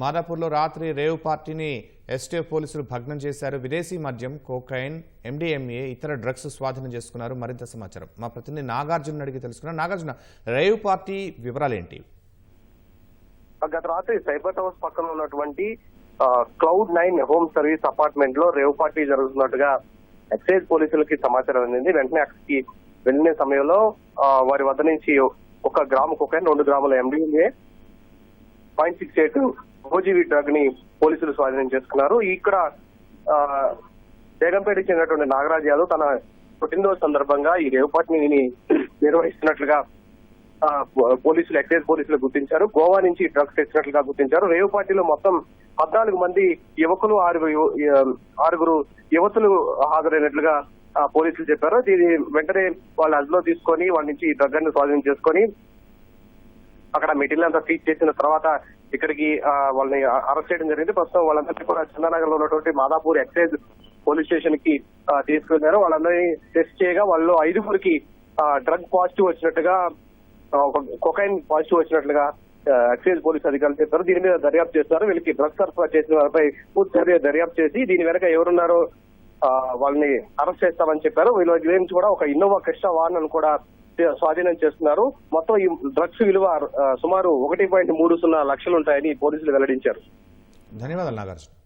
మాదాపూర్లో రాత్రి రేవ్ పార్టీని ఎస్టీఎఫ్ పోలీసులు భగ్నం చేశారు. విదేశీ మద్యం కోకైన్ ఎండిఎంఏ ఇతర డ్రగ్స్ స్వాధీనం చేసుకున్నారు. మరింత సమాచారం మా ప్రతినిధి నాగార్జున అడిగి తెలుసుకున్నారు నాగార్జున రేవ్ పార్టీ వివరాలేంటి? గత రాత్రి సైబర్ టవర్స్ పక్కన ఉన్నటువంటి క్లౌడ్ నైన్ హోమ్ సర్వీస్ అపార్ట్మెంట్లో రేవ్ పార్టీ జరుగుతున్నట్టుగా ఎక్సైజ్ పోలీసులకి సమాచారం అందింది. వెంటనే అక్కడికి వెళ్ళిన సమయంలో వారి వద్ద నుంచి ఒక గ్రాము కొకైన్ రెండు గ్రాముల MDMA point six eight OGV డ్రగ్ని పోలీసులు స్వాధీనం చేసుకున్నారు. ఇక్కడ ఆ, బేగంపేట చెందినటువంటి నాగరాజ్ యాదవ్ తన పుట్టినరోజు సందర్భంగా ఈ రేవ్ పార్టీని నిర్వహిస్తున్నట్లుగా పోలీసులు ఎక్సైజ్ పోలీసులు గుర్తించారు. గోవా నుంచి డ్రగ్స్ తెచ్చినట్లుగా గుర్తించారు. రేవు పార్టీలో మొత్తం పద్నాలుగు మంది యువకులు ఆరుగురు ఆరుగురు యువతులు హాజరైనట్లుగా పోలీసులు చెప్పారు. దీని వెంటనే వాళ్ళ అదిలో తీసుకొని వాళ్ళ నుంచి ఈ డ్రగ్ స్వాధీనం చేసుకొని అక్కడ మెటీరియల్ అంతా సీజ్ చేసిన తర్వాత ఇక్కడికి వాళ్ళని అరెస్ట్ చేయడం జరిగింది. ప్రస్తుతం వాళ్ళందరినీ కూడా చందానగర్లో ఉన్నటువంటి మాదాపూర్ ఎక్సైజ్ పోలీస్ స్టేషన్కి తీసుకున్నారు వాళ్ళందరినీ టెస్ట్ చేయగా వాళ్ళు ఐదుగురికి డ్రగ్ పాజిటివ్ వచ్చినట్టుగా ఒక కొకైన్ పాజిటివ్ వచ్చినట్లుగా ఎక్సైజ్ పోలీస్ అధికారులు చెప్పారు. దీని మీద దర్యాప్తు చేస్తారు వీళ్ళకి డ్రగ్ సరఫరా చేసిన వారిపై పూర్తి దర్యాప్తు చేసి దీని వెనక ఎవరున్నారో వాళ్ళని అరెస్ట్ చేస్తామని చెప్పారు. వీళ్ళ గురించి కూడా ఒక ఇన్నోవా కృష్ణ వాహనం కూడా స్వాధీనం చేస్తున్నారు. మొత్తం ఈ డ్రగ్స్ విలువ సుమారు ఒకటి పాయింట్ మూడు సున్నా లక్షలు ఉంటాయని పోలీసులు వెల్లడించారు. ధన్యవాదాలు నాగార్జున.